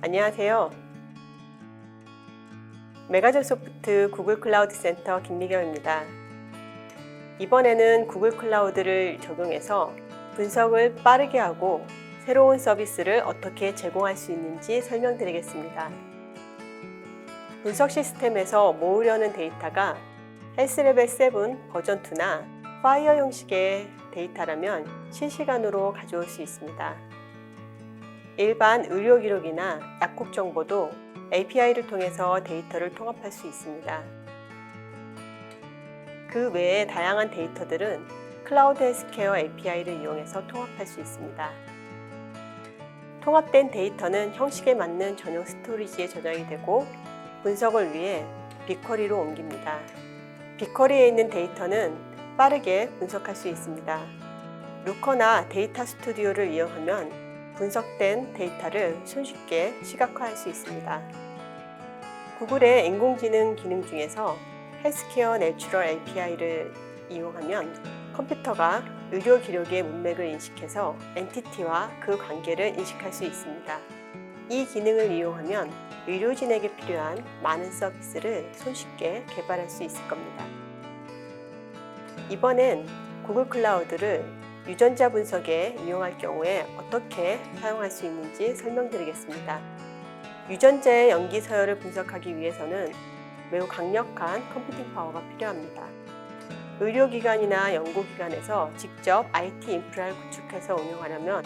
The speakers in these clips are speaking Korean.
안녕하세요. 메가조 소프트 구글 클라우드 센터 김미경입니다. 이번에는 구글 클라우드를 적용해서 분석을 빠르게 하고 새로운 서비스를 어떻게 제공할 수 있는지 설명드리겠습니다. 분석 시스템에서 모으려는 데이터가 헬스레벨 7 버전 2나 파이어 형식의 데이터라면 실시간으로 가져올 수 있습니다. 일반 의료 기록이나 약국 정보도 API를 통해서 데이터를 통합할 수 있습니다. 그 외에 다양한 데이터들은 클라우드 헬스케어 API를 이용해서 통합할 수 있습니다. 통합된 데이터는 형식에 맞는 전용 스토리지에 저장이 되고 분석을 위해 빅쿼리로 옮깁니다. 빅쿼리에 있는 데이터는 빠르게 분석할 수 있습니다. 루커나 데이터 스튜디오를 이용하면 분석된 데이터를 손쉽게 시각화할 수 있습니다. 구글의 인공지능 기능 중에서 헬스케어 내추럴 API를 이용하면 컴퓨터가 의료 기록의 문맥을 인식해서 엔티티와 그 관계를 인식할 수 있습니다. 이 기능을 이용하면 의료진에게 필요한 많은 서비스를 손쉽게 개발할 수 있을 겁니다. 이번엔 구글 클라우드를 유전자 분석에 이용할 경우에 어떻게 사용할 수 있는지 설명드리겠습니다. 유전자의 염기 서열을 분석하기 위해서는 매우 강력한 컴퓨팅 파워가 필요합니다. 의료기관이나 연구기관에서 직접 IT 인프라를 구축해서 운영하려면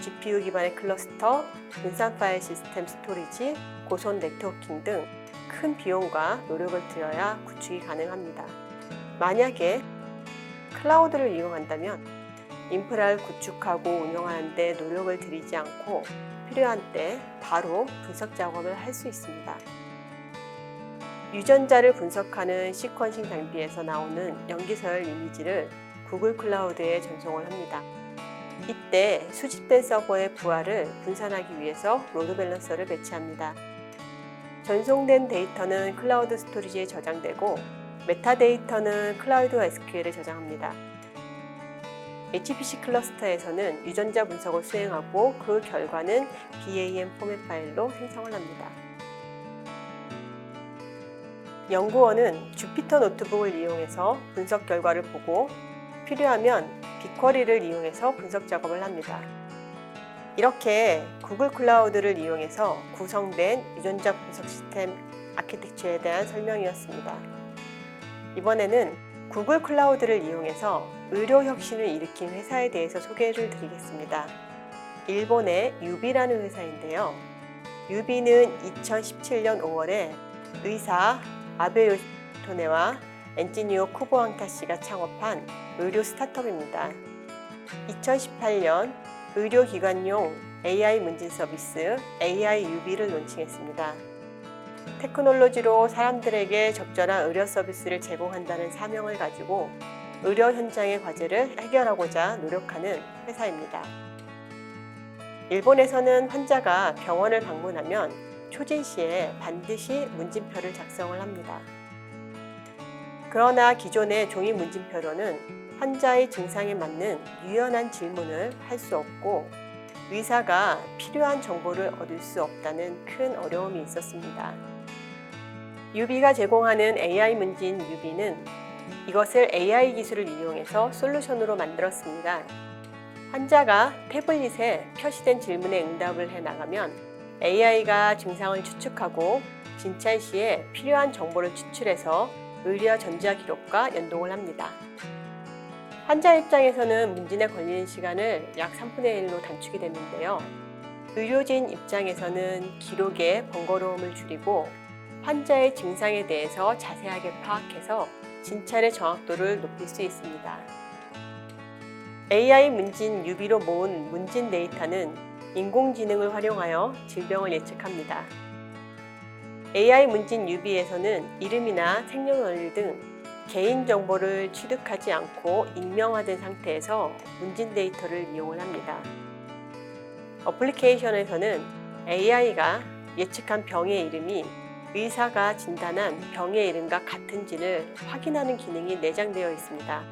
GPU 기반의 클러스터, 분산 파일 시스템 스토리지, 고선 네트워킹 등 큰 비용과 노력을 들여야 구축이 가능합니다. 만약에 클라우드를 이용한다면 인프라를 구축하고 운영하는 데 노력을 들이지 않고 필요한 때 바로 분석 작업을 할 수 있습니다. 유전자를 분석하는 시퀀싱 장비에서 나오는 염기서열 이미지를 구글 클라우드에 전송을 합니다. 이때 수집된 서버의 부하를 분산하기 위해서 로드 밸런서를 배치합니다. 전송된 데이터는 클라우드 스토리지에 저장되고 메타데이터는 클라우드 SQL에 저장합니다. HPC 클러스터에서는 유전자 분석을 수행하고 그 결과는 BAM 포맷 파일로 생성을 합니다. 연구원은 주피터 노트북을 이용해서 분석 결과를 보고 필요하면 빅쿼리를 이용해서 분석 작업을 합니다. 이렇게 구글 클라우드를 이용해서 구성된 유전자 분석 시스템 아키텍처에 대한 설명이었습니다. 이번에는 구글 클라우드를 이용해서 의료 혁신을 일으킨 회사에 대해서 소개를 드리겠습니다. 일본의 유비라는 회사인데요. 유비는 2017년 5월에 의사 아베 요토네와 엔지니어 쿠보항타 씨가 창업한 의료 스타트업입니다. 2018년 의료기관용 AI 문진 서비스 AI UB를 론칭했습니다. 테크놀로지로 사람들에게 적절한 의료 서비스를 제공한다는 사명을 가지고 의료 현장의 과제를 해결하고자 노력하는 회사입니다. 일본에서는 환자가 병원을 방문하면 초진 시에 반드시 문진표를 작성을 합니다. 그러나 기존의 종이 문진표로는 환자의 증상에 맞는 유연한 질문을 할 수 없고 의사가 필요한 정보를 얻을 수 없다는 큰 어려움이 있었습니다. 유비가 제공하는 AI 문진 유비는 이것을 AI 기술을 이용해서 솔루션으로 만들었습니다. 환자가 태블릿에 표시된 질문에 응답을 해 나가면 AI가 증상을 추측하고 진찰 시에 필요한 정보를 추출해서 의료 전자 기록과 연동을 합니다. 환자 입장에서는 문진에 걸리는 시간을 약 3분의 1로 단축이 됐는데요. 의료진 입장에서는 기록의 번거로움을 줄이고 환자의 증상에 대해서 자세하게 파악해서 진찰의 정확도를 높일 수 있습니다. AI 문진 유비로 모은 문진 데이터는 인공지능을 활용하여 질병을 예측합니다. AI 문진 유비에서는 이름이나 생년월일 등 개인 정보를 취득하지 않고 익명화된 상태에서 문진 데이터를 이용을 합니다. 어플리케이션에서는 AI가 예측한 병의 이름이 의사가 진단한 병의 이름과 같은지를 확인하는 기능이 내장되어 있습니다.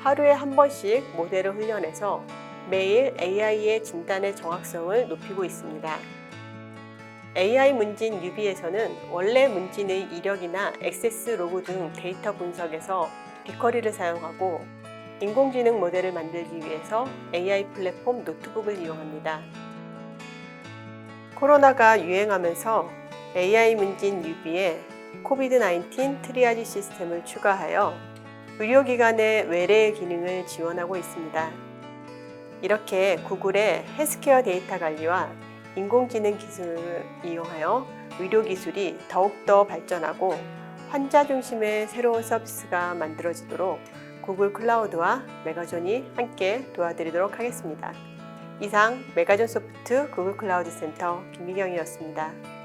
하루에 한 번씩 모델을 훈련해서 매일 AI의 진단의 정확성을 높이고 있습니다. AI 문진 유비에서는 원래 문진의 이력이나 액세스 로그 등 데이터 분석에서 빅쿼리를 사용하고 인공지능 모델을 만들기 위해서 AI 플랫폼 노트북을 이용합니다. 코로나가 유행하면서 AI 문진 유비에 코비드-19 트리아지 시스템을 추가하여 의료기관의 외래 기능을 지원하고 있습니다. 이렇게 구글의 헬스케어 데이터 관리와 인공지능 기술을 이용하여 의료 기술이 더욱더 발전하고 환자 중심의 새로운 서비스가 만들어지도록 구글 클라우드와 메가존이 함께 도와드리도록 하겠습니다. 이상 메가존 소프트 구글 클라우드 센터 김미경이었습니다.